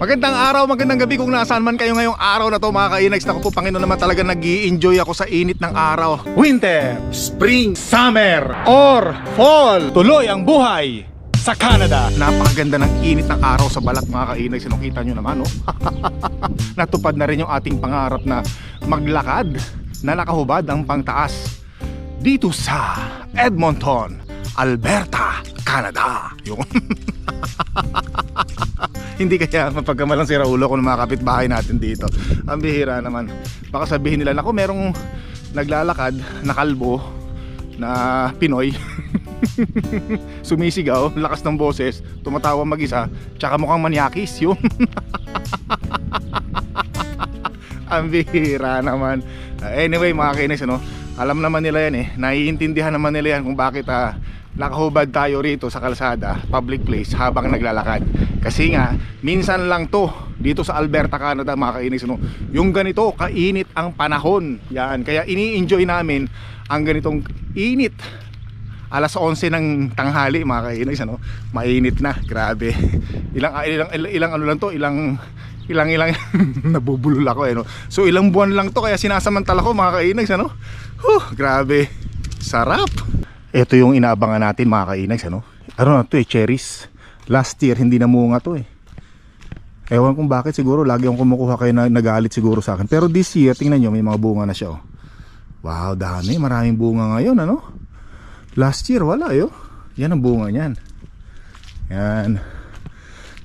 Magandang araw, magandang gabi kung nasaan man kayo ngayong araw na to mga kainags. Naku po, Panginoon naman talaga nag enjoy ako sa init ng araw. Winter, Spring, Summer, or Fall. Tuloy ang buhay sa Canada. Napakaganda ng init ng araw sa balat mga kainags. Sinong kita nyo naman, no? Natupad na rin yung ating pangarap na maglakad na nakahubad ang pangtaas dito sa Edmonton, Alberta, Canada. Yung hindi kaya mapagkamalang si Raulo kung mga kapitbahay natin dito. Ang bihira naman. Baka sabihin nila, nako merong naglalakad na kalbo na Pinoy. Sumisigaw, lakas ng boses, tumatawa mag-isa, tsaka mukhang manyakis yun. Ang bihira naman. Anyway mga kinis, ano, alam naman nila yan eh. Naiintindihan naman nila yan kung bakit ah, nakahubad tayo rito sa kalsada, public place habang naglalakad. Kasi nga, minsan lang to dito sa Alberta, Canada mga kainis. No? Yung ganito, kainit ang panahon. Yan. Kaya ini-enjoy namin ang ganitong init. Alas 11 ng tanghali mga kainis. Ano? Mainit na. Grabe. Ilang, ilang, ilang, ilang ano lang to, ilang ilang ilang nabubulol ako eh no. So ilang buwan lang to kaya sinasamantala ko mga kainags ano. Huh, grabe. Sarap. Ito yung inaabangan natin mga kainags ano. Ano na to eh cherries. Last year hindi namunga to eh. Ewan kung bakit siguro lagi akong kumukuha kayo na nagalit siguro sa akin. Pero this year tingnan nyo may mga bunga na siya oh. Wow, dami. Maraming bunga ngayon ano. Last year wala yo. Yan ang bunga niyan. Yan.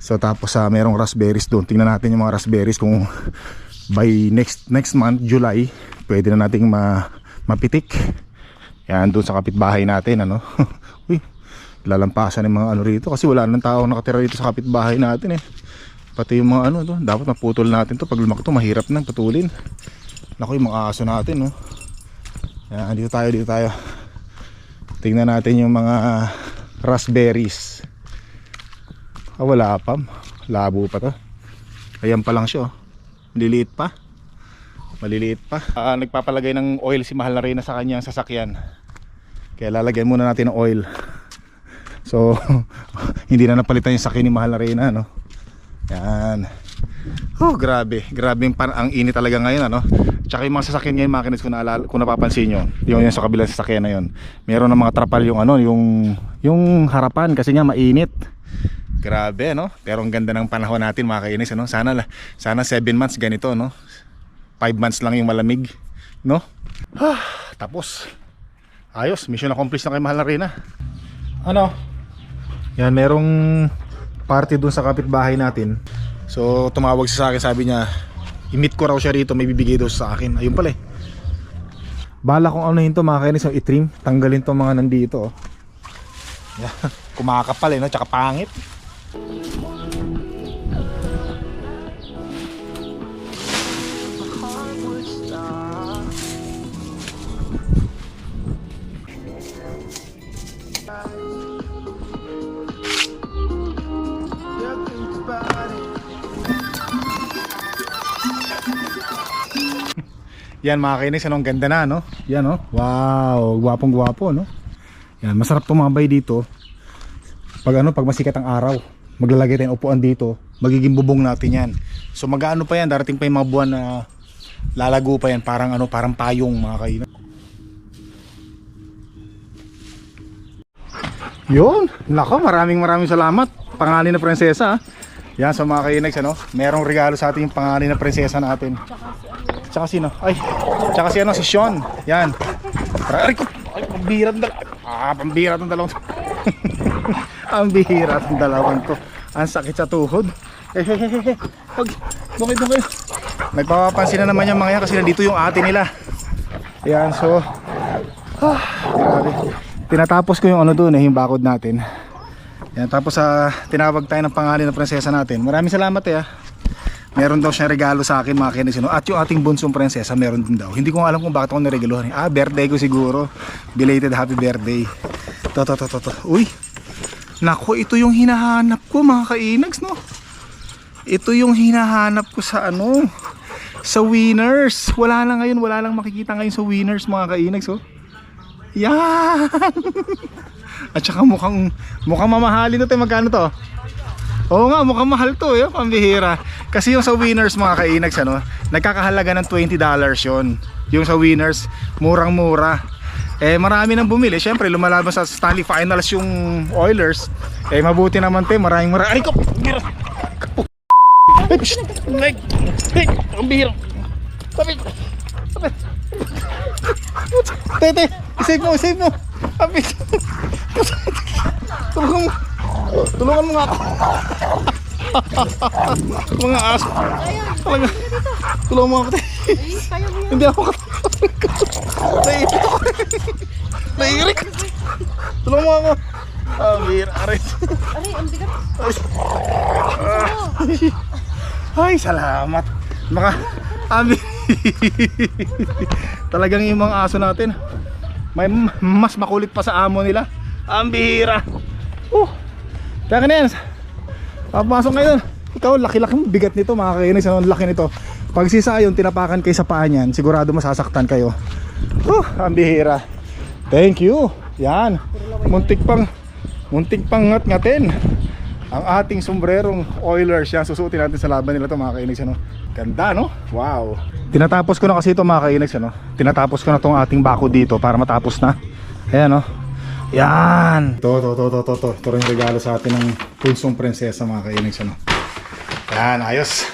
So tapos sa uh, merong raspberries doon. Tingnan natin yung mga raspberries kung by next next month, July, pwede na nating ma mapitik. Yan doon sa kapitbahay natin ano. Uy, lalampasan ng mga ano rito kasi wala nang tao nakatira dito sa kapitbahay natin eh. Pati yung mga ano to, dapat maputol natin to. Pag lumaki to, mahirap nang putulin. Naku, yung mga aso natin no. Yan, dito tayo, dito tayo. Tingnan natin yung mga raspberries. Ah, wala pa. Labo pa to. Ayan pa lang siya. oh. Maliliit pa. Maliliit pa. Ah, nagpapalagay ng oil si Mahal na Reyna sa kanyang sasakyan. Kaya lalagyan muna natin ng oil. So, hindi na napalitan yung sakyan ni Mahal na Reyna, no? Yan. Oh, grabe. Grabe yung ang init talaga ngayon, ano? Tsaka yung mga sasakyan ngayon, makinis kung, kung napapansin nyo, yung, yung sa kabilang sasakyan na yun. Meron ng mga trapal yung ano, yung, yung harapan kasi nga mainit. Grabe no. Pero ang ganda ng panahon natin mga kainis ano. Sana sana 7 months ganito no. 5 months lang yung malamig no. Ah, tapos ayos, mission accomplished na kay Mahal na Reyna. Ano? Yan merong party dun sa kapitbahay natin. So tumawag siya sa akin, sabi niya i-meet ko raw siya rito, may bibigay daw sa akin. Ayun pala eh. Bala kung ano yun to mga kainis, itrim, tanggalin to mga nandito. Oh. Yan. Kumakapal eh no, tsaka pangit. Yan mga kainis, anong ganda na no? Yan no? Wow, gwapong gwapo no? Yan, masarap tumambay dito. Pag ano, pag masikat ang araw, maglalagay tayong upuan dito, magiging bubong natin yan. So mag-ano pa yan, darating pa yung mga buwan na lalago pa yan, parang ano, parang payong mga kainis. Yun, nako, maraming maraming salamat. Pangalan na prinsesa. ah. Yan sa mga kainags ano, merong regalo sa ating pangalan na prinsesa natin. Tsaka sino? Ay, tsaka si ano, si Sean. Yan. Ay, ko, ay, pambira ng dalawa. Ah, pambira ng dalawang. Ang bihira ng dalawang to. Ang sakit sa tuhod. Eh, eh, eh, eh. Pag, bukid na kayo. Nagpapapansin na naman yung mga yan kasi nandito yung ate nila. Yan, so, ah, grabe. Tinatapos ko yung ano doon eh, yung bakod natin. Yan, tapos sa tinawag tayo ng pangalan ng prinsesa natin. Maraming salamat eh ah. Meron daw siyang regalo sa akin mga kinisino. At yung ating bunsong prinsesa meron din daw. Hindi ko alam kung bakit ako niregaluhan. Ah, birthday ko siguro. Belated happy birthday. To, to, to, to, to. Uy. Nako, ito yung hinahanap ko mga kainags no. Ito yung hinahanap ko sa ano. Sa winners. Wala lang ngayon. Wala lang makikita ngayon sa winners mga kainags oh. Yan! At saka mukhang, mukhang mamahalin to. tayo. Magkano to? Oo nga, mukhang mahal to. Eh, pambihira. Kasi yung sa winners mga kainags, ano, nagkakahalaga ng $20 yon Yung sa winners, murang-mura. Eh marami nang bumili. Siyempre lumalaban sa Stanley Finals yung Oilers. Eh mabuti naman te, maraming maraming. Ay ko! Ay, shit! Ay, ay, ang bihira! Sabi! Sabi! Tete! Save mo! Save mo! Sabi! Tulungan mo! Tulungan mo nga ako! Mga aso! Talaga! Tulungan mo ako! te. Hindi ako Naiirik ako. Naiirik. Tulungan mo ako. Ah, bihira rin. Aray, ang bigat. Ay, salamat. Maka, abi. Talagang yung mga aso natin. May mas makulit pa sa amo nila. Ang bihira. Uh, Taka na yan. Papasok ngayon. Ikaw, laki-laki mo. Bigat nito mga kainis. Ang laki nito. Pag si Sayon, tinapakan kayo sa paa niyan, sigurado masasaktan kayo. Uh, ang bihira. Thank you. Yan. Muntik pang muntik pang ngat-ngatin. Ang ating sombrerong Oilers yan susuotin natin sa laban nila to mga kainis ano. Ganda no? Wow. Tinatapos ko na kasi ito mga kainis ano. Tinatapos ko na tong ating bako dito para matapos na. Ayan no. Yan. To to to to to to. Rin yung regalo sa atin ng punsong prinsesa mga kainis ano. Yan ayos.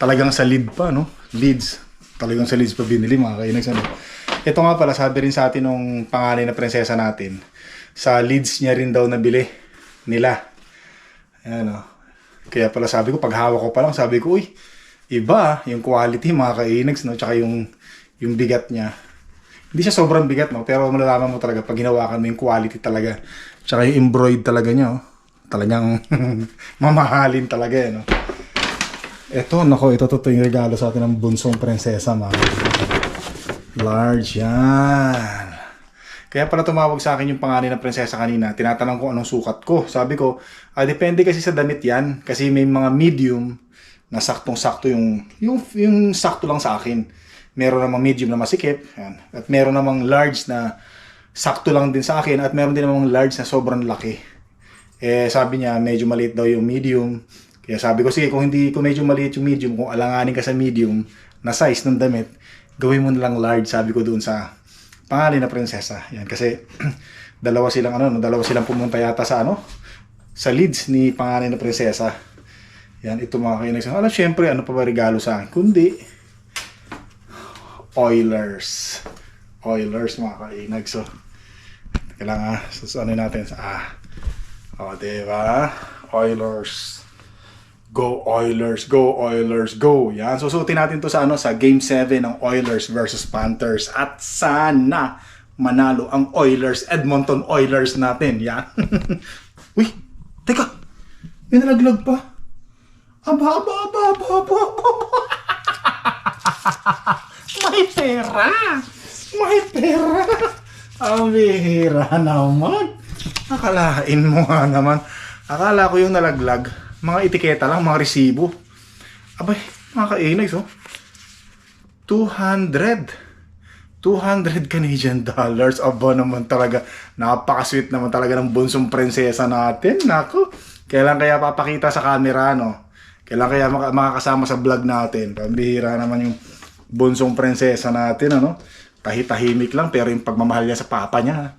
Talagang sa lead pa no. Leads. Talagang sa leads pa binili mga kainis ano. Ito nga pala sabi rin sa atin nung panganay na prinsesa natin. Sa leads niya rin daw nabili nila. Ayan o. Kaya pala sabi ko, pag hawak ko pa lang, sabi ko, uy, iba yung quality mga kainags, no? Tsaka yung, yung bigat niya. Hindi siya sobrang bigat, no? Pero malalaman mo talaga pag hinawakan mo yung quality talaga. Tsaka yung embroid talaga niya, oh. Talagang mamahalin talaga, eh, no? Ito, nako, ito to, yung regalo sa atin ng bunsong prinsesa, mga Large, yan. Kaya pala tumawag sa akin yung pangalan ng prinsesa kanina. Tinatanong ko anong sukat ko. Sabi ko, ah, depende kasi sa damit yan. Kasi may mga medium na saktong-sakto yung, yung, yung sakto lang sa akin. Meron namang medium na masikip. Yan. At meron namang large na sakto lang din sa akin. At meron din namang large na sobrang laki. Eh, sabi niya, medyo maliit daw yung medium. Kaya sabi ko, sige, kung hindi, kung medyo maliit yung medium, kung alanganin ka sa medium na size ng damit, gawin mo na lang large, sabi ko doon sa pangalan na prinsesa. Yan kasi dalawa silang ano, no, dalawa silang pumunta yata sa ano, sa leads ni pangalan na prinsesa. Yan, ito mga kainis. Alam, syempre, ano pa ba regalo sa akin? Kundi, Oilers. Oilers, mga kainag. So, teka lang ah, so, ano natin? Ah, o, diba? Oilers. Go Oilers, go Oilers, go. Yan, susutin natin to sa ano sa Game 7 ng Oilers versus Panthers at sana manalo ang Oilers, Edmonton Oilers natin. Yan. Uy, teka. May nalaglag pa. Aba, aba, aba, aba, aba, aba. May pera. May pera. Ang bihira naman. Akalain mo nga naman. Akala ko yung nalaglag mga etiketa lang, mga resibo. Abay, mga kainags, oh. 200. 200 Canadian dollars. Aba naman talaga. Napaka-sweet naman talaga ng bunsong prinsesa natin. Nako. Kailan kaya papakita sa camera, no? Kailan kaya maka- makakasama sa vlog natin? Pambihira naman yung bunsong prinsesa natin, ano? Tahitahimik lang, pero yung pagmamahal niya sa papa niya,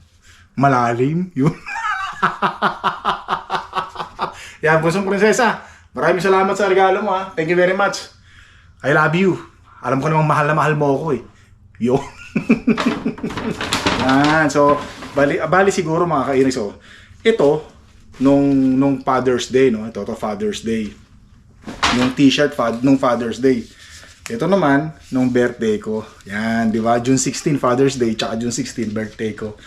malalim. Yun. Yan, busong prinsesa. Maraming salamat sa regalo mo ha. Thank you very much. I love you. Alam ko namang mahal na mahal mo ako eh. Yo. Yan. So, bali, bali siguro mga kainis. So, ito, nung, nung Father's Day, no? Ito, to Father's Day. Yung t-shirt fad, nung Father's Day. Ito naman, nung birthday ko. Yan, di ba? June 16, Father's Day, tsaka June 16, birthday ko.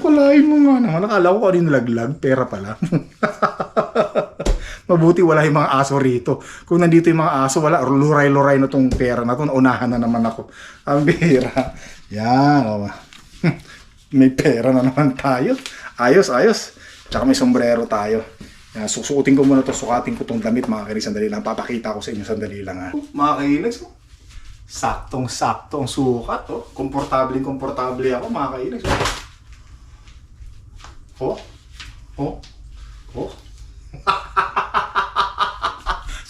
Kulain mo nga naman. Nakala ko ano yung laglag. Pera pala. Mabuti wala yung mga aso rito. Kung nandito yung mga aso, wala. Luray-luray na tong pera na to. Unahan na naman ako. Ang bihira. Yan. May pera na naman tayo. Ayos, ayos. Tsaka may sombrero tayo. Yan, susuotin ko muna to, sukatin ko tong damit mga kainis. Sandali lang. Papakita ko sa inyo sandali lang ha. Mga kainis, Saktong-saktong sukat, oh. Komportable, komportable ako, mga kainis. Oh. Oh. Oh.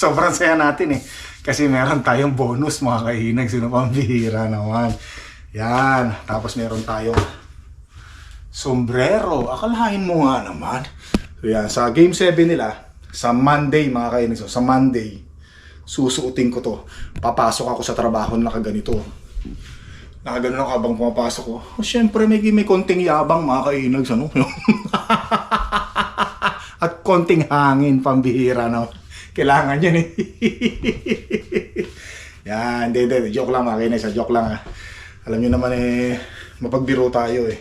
Sobrang saya natin eh. Kasi meron tayong bonus mga kahinag. Sino pang bihira naman. Yan. Tapos meron tayong sombrero. Akalain mo nga naman. So yan. Sa game 7 nila, sa Monday mga kahinag. So, sa Monday, susuotin ko to. Papasok ako sa trabaho na nakaganito. Nakaganon ako habang pumapasok ko. Oh, Siyempre, may, may konting yabang mga kainag. Ano? At konting hangin, pambihira na. Kailangan yan eh. yan, hindi, hindi. Joke lang mga kainag. Sa joke lang ah. Alam nyo naman eh, mapagbiro tayo eh.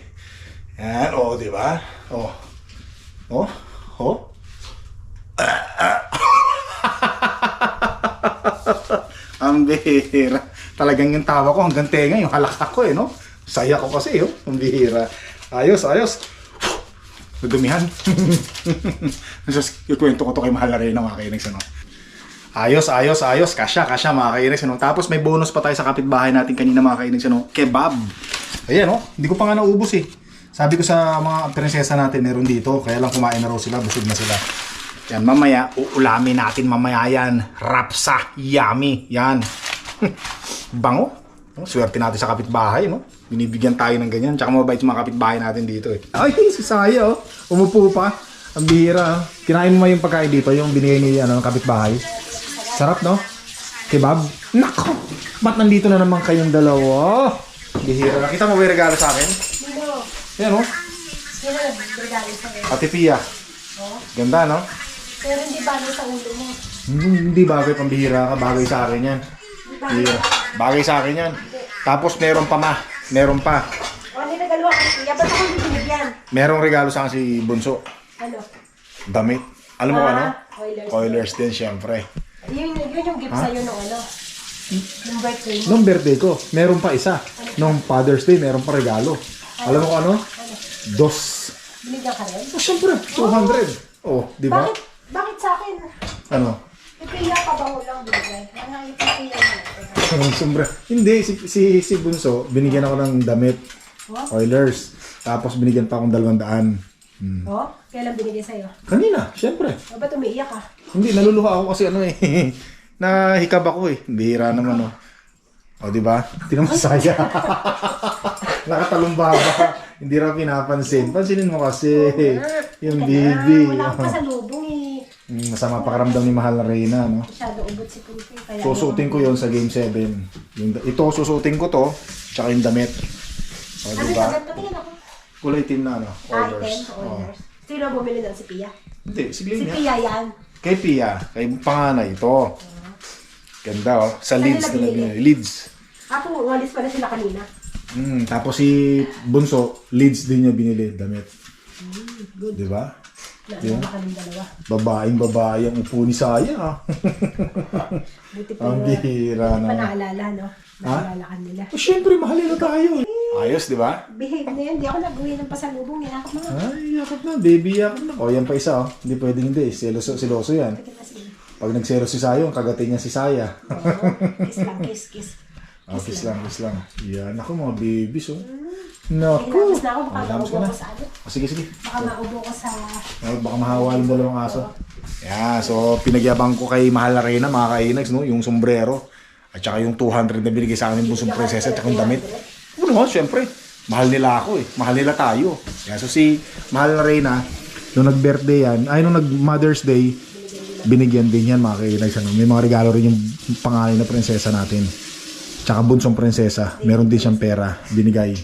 Yan, oh, di ba? Oh. Oh, oh. Ang bihira. Talagang yung tawa ko hanggang tenga, yung halakak ko eh, no? Saya ko kasi, oh. Ang bihira. Ayos, ayos. Madumihan. Just, ikwento ko to kay Mahal Arena, mga kainis, ano? Ayos, ayos, ayos. Kasya, kasya, mga kainis, ano? Tapos may bonus pa tayo sa kapitbahay natin kanina, mga kainis, ano? Kebab. Ayan, oh. Hindi ko pa nga naubos, eh. Sabi ko sa mga prinsesa natin, meron dito. Kaya lang kumain na raw sila, busog na sila. Yan, mamaya, uulamin natin mamaya yan. Rapsa, yummy. Yan. Bango. No, swerte natin sa kapitbahay, no? Binibigyan tayo ng ganyan. Tsaka mabait yung mga kapitbahay natin dito, eh. Ay, si Saya, oh. Umupo pa. Ang bihira, oh. Kinain mo yung pagkain dito, yung binigay ni ano, ng kapitbahay? Sarap, no? Kebab? Nako! Ba't nandito na naman kayong dalawa? Bihira. Nakita mo ba yung regalo sa akin? Yan, oh. Sino nag-regalo sa'yo? Ate Pia. Oh? Ganda, no? Pero hindi ba sa ulo mo? Hindi, hindi bagay pambihira ka, bagay sa akin yan. Bihira. Bagay sa akin yan. Tapos meron pa ma, meron pa. O, hindi nagalawa ka siya. Ba't ako hindi binigyan? Merong regalo sa akin si Bunso. Ano? Damit. Alam mo Ah, ano? Oilers. Oilers din, syempre. Yun, yun yung gift sa'yo nung ano? Nung birthday mo. Nung birthday ko, meron pa isa. Nung Father's Day, meron pa regalo. Alam mo kung ano? Ano? Dos. Binigyan ka rin? Oh, syempre, 200. Oh, di ba? Bakit? Bakit sa akin? Ano? Ipiya ka ba mo lang binigay? Ano, mo lang. Ang sombra. Hindi, si, si, si Bunso, binigyan ako ng damit. What? Oilers. Tapos binigyan pa akong dalawang daan. Hmm. Oh? Kailan binigay sa'yo? Kanina, syempre. O, ba't umiiyak ka? Hindi, naluluha ako kasi ano eh. Nahikab ako eh. Bihira naman oh. O, di ba? Tinan mo saya. Nakatalumbaga ka. Hindi raw pinapansin. Pansinin mo kasi. Yung baby. Wala akong pasalubong eh. Mm, Masama pakiramdam ni Mahal na Reyna, no? Masyado ubot si Pinky. Kaya Susutin ko yon sa Game 7. Yung, ito, susutin ko to. Tsaka yung damit. O, Ano di yung ba? agad? Patingin ako. Kulay team na, ano? Item, Orders. O. orders. Sino ang bumili doon? Si Pia? Hindi, Si niya. Pia yan. Kay Pia, kay panganay ito. Ganda oh. Sa Saan Leeds nila na binili? binili. Leeds. Ako, umalis pala sila kanina. Mm, tapos si Bunso, Leeds din niya binili damit. Good. Di ba? Naalala kaming dalawa. Babaeng babae ang upo ni Saya. ah. Buti pa ang na. bihira Buti pa na. naalala, no? Naalala ka nila. Oh, Siyempre, mahalin na tayo. Ayos, di ba? Behave na yun. Di ako nag-uwi ng pasalubong. Yakap mga. Ay, yakap na. Baby, yakap na. O, yan pa isa. Oh. Hindi pwedeng hindi. Seloso, siloso yan. Kita si. Pag nagselo si Sayo, kagatin niya si Saya. Oo. Kiss lang, kiss, kiss. Oh, kiss lang, kiss lang. Yan. Ako, mga babies, oh. Naku. Naku. Hinapos na ako. Baka Oh, maubo na. ko sa ano. Oh, sige, sige. Baka maubo ko sa... Ay, baka mahawa yung dalawang aso. Yeah, so pinagyabang ko kay Mahal na Reyna, mga kainags, no? yung sombrero. At saka yung 200 na binigay sa amin busong prinsesa at yung damit. Ano naman, syempre. Mahal nila ako eh. Mahal nila tayo. Yeah, so si Mahal na Reyna, nung nag-birthday yan, ay nung nag-Mother's Day, binigyan din yan mga kainags. Ano? May mga regalo rin yung pangalan na prinsesa natin. Tsaka bunsong prinsesa. Meron din siyang pera. Binigay.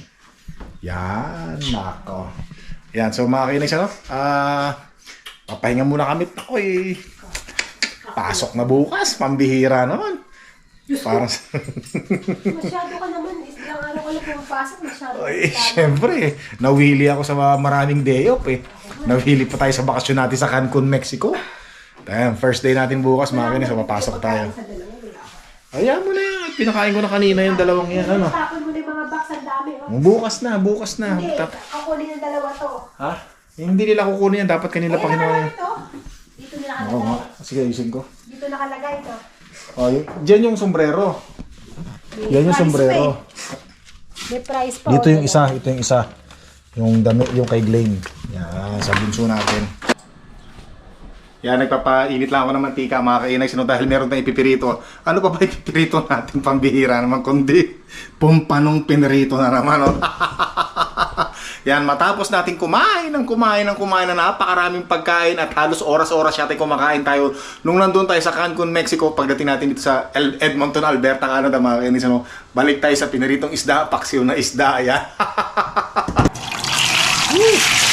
Yan, nako. Yan, so mga kinags, ano? Ah, papahinga muna kami. Ako eh. Pasok na bukas, pambihira naman. Para sa... Masyado ka naman. Ilang araw ko lang pumapasok. Masyado. Ay, syempre, nawili ako sa maraming day off eh. Nawili pa tayo sa bakasyon natin sa Cancun, Mexico. Damn, first day natin bukas, mga kinags, so papasok tayo. Sa Ayan mo na yan. Pinakain ko na kanina yung dalawang yan, ano? Tapon mo na yung mga box. Ang dami. Oh. Bukas na, bukas na. Hindi. Tap- Kukunin ng dalawa to. Ha? Hindi nila kukunin yan. Dapat kanila pa kinuha yan. ito. Dito nila Oo nga. nakalagay. Sige, ayusin ko. Dito nakalagay to. Oh, y- dyan yung sombrero. Yan yung sombrero. eh. May price pa. Dito oh, yung isa, ito yung isa. Yung dami, yung kay Glenn. Yan, sa bunso natin. Yan, nagpapainit lang ako ng mantika mga kainag. Sino dahil meron tayong ipipirito. Ano pa ba ipipirito natin pambihira naman kundi pumpanong pinirito na naman. Oh. Yan, matapos natin kumain ng kumain ng kumain na napakaraming pagkain at halos oras-oras yata kumakain tayo nung nandun tayo sa Cancun, Mexico pagdating natin dito sa El- Edmonton, Alberta, Canada mga kainis. Ano, balik tayo sa piniritong isda, paksiw na isda. Yan.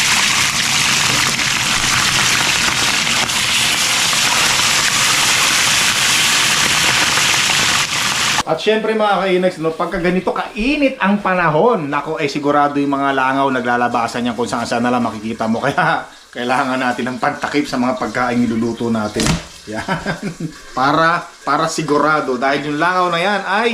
syempre mga kainags, no, pagka ganito kainit ang panahon, nako ay sigurado yung mga langaw naglalabasan yan kung saan saan na lang makikita mo. Kaya kailangan natin ng pantakip sa mga pagkain niluluto natin. Yan. para, para sigurado. Dahil yung langaw na yan ay,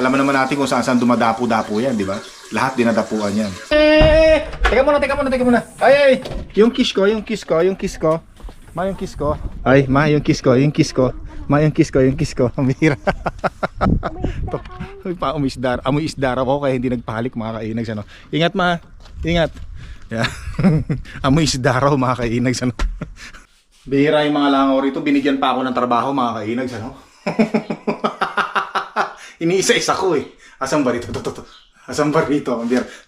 alam naman natin kung saan saan dumadapo-dapo yan, di ba? Lahat dinadapuan yan. Eh, teka muna, teka muna, teka muna. Ay, ay, yung kiss ko, yung kiss ko, yung kiss ko. Ma, yung kiss ko. Ay, ma, yung kiss ko, yung kiss ko. Ma, yung kiss ko, yung kiss ko. Bihira. to, pa umisdar, amoy isdar ako kaya hindi nagpahalik mga kainags ano. Ingat ma. Ingat. Yeah. amoy isdar ako mga kainags ano. Bihira yung mga langaw rito, binigyan pa ako ng trabaho mga kainags ano. Iniisa-isa ko eh. Asan ba rito? To, to, to. Asan ba rito?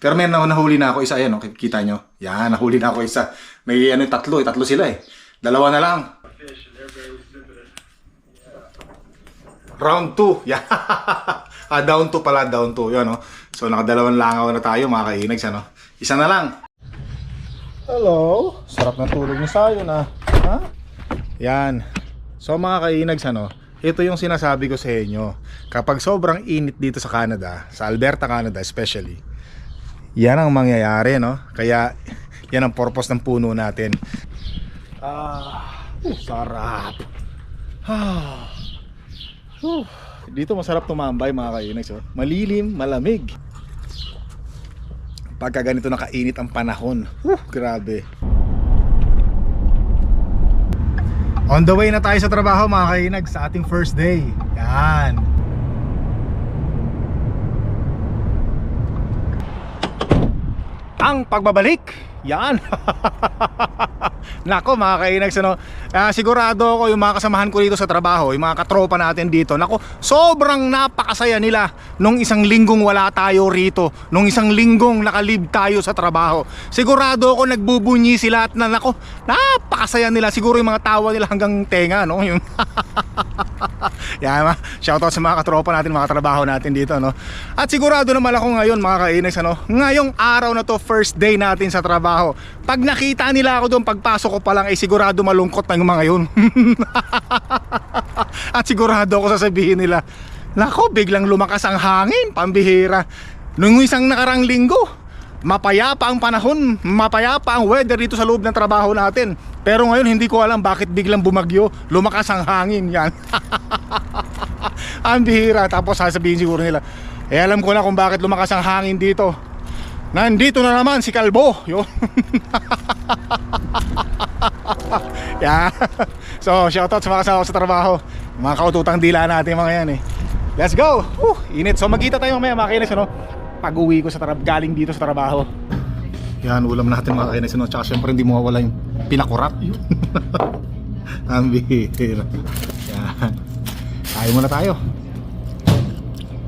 Pero may na nahuli na ako isa ayan, oh. kita nyo. Yan, nahuli na ako isa. May ano tatlo eh, tatlo sila eh. Dalawa na lang. Round 2. Yeah. ah, down 2 pala, down 2. Yan, no? So, nakadalawang langaw na tayo, mga kainags, ano? Isa na lang. Hello. Sarap na tulog niyo sa na. Ha? Yan. So, mga kainags, ano? Ito yung sinasabi ko sa inyo. Kapag sobrang init dito sa Canada, sa Alberta, Canada especially, yan ang mangyayari, no? Kaya, yan ang purpose ng puno natin. Ah, uh, sarap. Ah. Whew. Dito masarap tumambay mga kainags. Oh. Malilim, malamig. Pagka ganito nakainit ang panahon. Whew, grabe. On the way na tayo sa trabaho mga kainag sa ating first day. Yan. Ang pagbabalik. Yan. Nako mga kainags ano, ah, sigurado ako yung mga kasamahan ko dito sa trabaho, yung mga katropa natin dito. Nako, sobrang napakasaya nila nung isang linggong wala tayo rito, nung isang linggong nakalib tayo sa trabaho. Sigurado ako nagbubunyi sila at na nako, napakasaya nila. Siguro yung mga tawa nila hanggang tenga, no? Yung Yan, ma. Shoutout sa mga katropa natin, mga trabaho natin dito, no? At sigurado naman ako ngayon, mga kainags, ano? Ngayong araw na to, first day natin sa trabaho. Pag nakita nila ako doon, pagpasok ko pa lang, ay sigurado malungkot na yung mga yun. At sigurado ako sasabihin nila, Nako, biglang lumakas ang hangin, pambihira. Nung isang nakarang linggo, mapayapa ang panahon, mapayapa ang weather dito sa loob ng trabaho natin. Pero ngayon hindi ko alam bakit biglang bumagyo, lumakas ang hangin yan. ang bihira, tapos sasabihin siguro nila, eh alam ko na kung bakit lumakas ang hangin dito. Nandito na naman si Kalbo. Yun. yeah. So, shoutout sa mga kasama sa trabaho. Mga kaututang dila natin mga yan eh. Let's go! Whew, init. So, magkita tayo mamaya mga kinis, ano? Pag uwi ko sa trab galing dito sa trabaho. Yan, ulam natin mga kinis, ano? Tsaka syempre hindi mawawala yung pinakurat. Ang bihira. Yan. Kain muna tayo.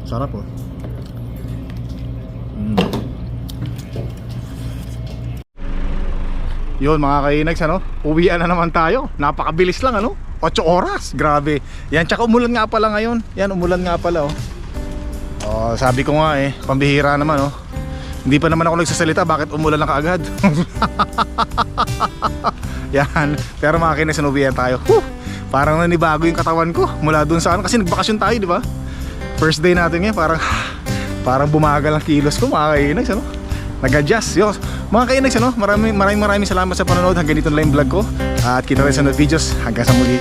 Sarap oh. Mm. Yun mga kainags ano, uwian na naman tayo. Napakabilis lang ano, 8 oras. Grabe. Yan, tsaka umulan nga pala ngayon. Yan, umulan nga pala oh. Oh, sabi ko nga eh, pambihira naman oh. Hindi pa naman ako nagsasalita, bakit umulan na kaagad? Yan, pero mga kinis, uwian tayo. Whew! Parang nanibago yung katawan ko mula dun sa ano, kasi nagbakasyon tayo, di ba? First day natin ngayon, parang parang bumagal ang kilos ko, mga kainags ano nag-adjust. Yo, mga kainags, ano, maraming, maraming maraming salamat sa panonood. Hanggang dito na lang yung vlog ko. At kita rin sa videos. Hanggang sa muli.